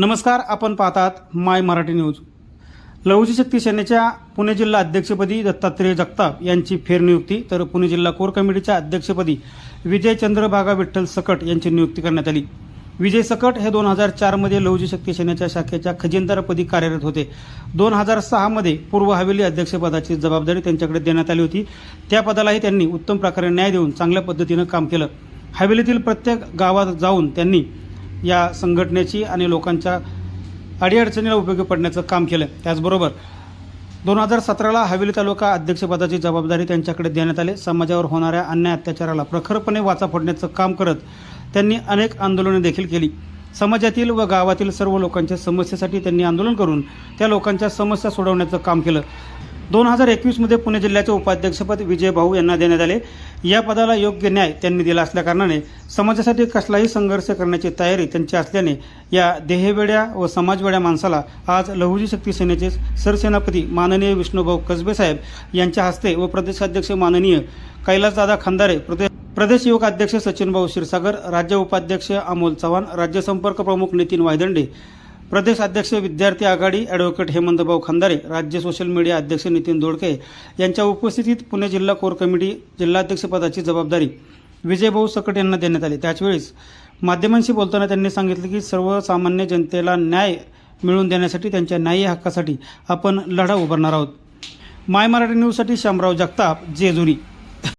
नमस्कार आपण पाहतात माय मराठी न्यूज. लहुजी शक्ती सेनेच्या पुणे जिल्हा अध्यक्षपदी दत्तात्रेय जगताप यांची फेरनियुक्ती तर पुणे जिल्हा कोर कमिटीच्या अध्यक्षपदी विजय चंद्रभागा विठ्ठल सकट यांची नियुक्ती करण्यात आली. विजय सकट हे दोन हजार चारमध्ये लहुजी शक्ती सेनेच्या शाखेच्या खजिनदारपदी कार्यरत होते. दोन हजार सहामध्ये पूर्व हवेली अध्यक्षपदाची जबाबदारी त्यांच्याकडे देण्यात आली होती. त्या पदालाही त्यांनी उत्तम प्रकारे न्याय देऊन चांगल्या पद्धतीनं काम केलं. हवेलीतील प्रत्येक गावात जाऊन त्यांनी या संघटनेची आणि लोकांच्या अडीअडचणीला उपयोगी पडण्याचं काम केलं. त्याचबरोबर दोन हजार सतराला हवेली तालुका अध्यक्षपदाची जबाबदारी त्यांच्याकडे देण्यात आली. समाजावर होणाऱ्या अन्याय अत्याचाराला प्रखरपणे वाचा फोडण्याचं काम करत त्यांनी अनेक आंदोलने देखील केली. समाजातील व गावातील सर्व लोकांच्या समस्येसाठी त्यांनी आंदोलन करून त्या लोकांच्या समस्या सोडवण्याचं काम केलं. दोन हजार एकवीसमध्ये पुणे जिल्ह्याचे उपाध्यक्षपद विजय भाऊ यांना देण्यात आले. या पदाला योग्य न्याय त्यांनी दिला असल्याकारणाने समाजासाठी कसलाही संघर्ष करण्याची तयारी त्यांची असल्याने या देहवेड्या व समाजवेड्या माणसाला आज लहुजी शक्ती सेनेचे सरसेनापती माननीय विष्णुभाऊ कसबे साहेब यांच्या हस्ते व प्रदेशाध्यक्ष माननीय कैलासदादा खंदारे प्रदेश प्रदेश युवक अध्यक्ष सचिनभाऊ क्षीरसागर राज्य उपाध्यक्ष अमोल चव्हाण राज्य संपर्क प्रमुख नितीन वायदंडे प्रदेश अध्यक्ष विद्यार्थी आघाडी ॲडव्होकेट हेमंतभाऊ खंदारे राज्य सोशल मीडिया अध्यक्ष नितीन दोडके यांच्या उपस्थितीत पुणे जिल्हा कोर कमिटी जिल्हाध्यक्षपदाची जबाबदारी विजयभाऊ सकट यांना देण्यात आली. त्याचवेळेस माध्यमांशी बोलताना त्यांनी सांगितले की सर्वसामान्य जनतेला न्याय मिळवून देण्यासाठी त्यांच्या न्याय्य हक्कासाठी आपण लढा उभारणार आहोत. माय मराठी न्यूजसाठी शामराव जगताप जेजुरी.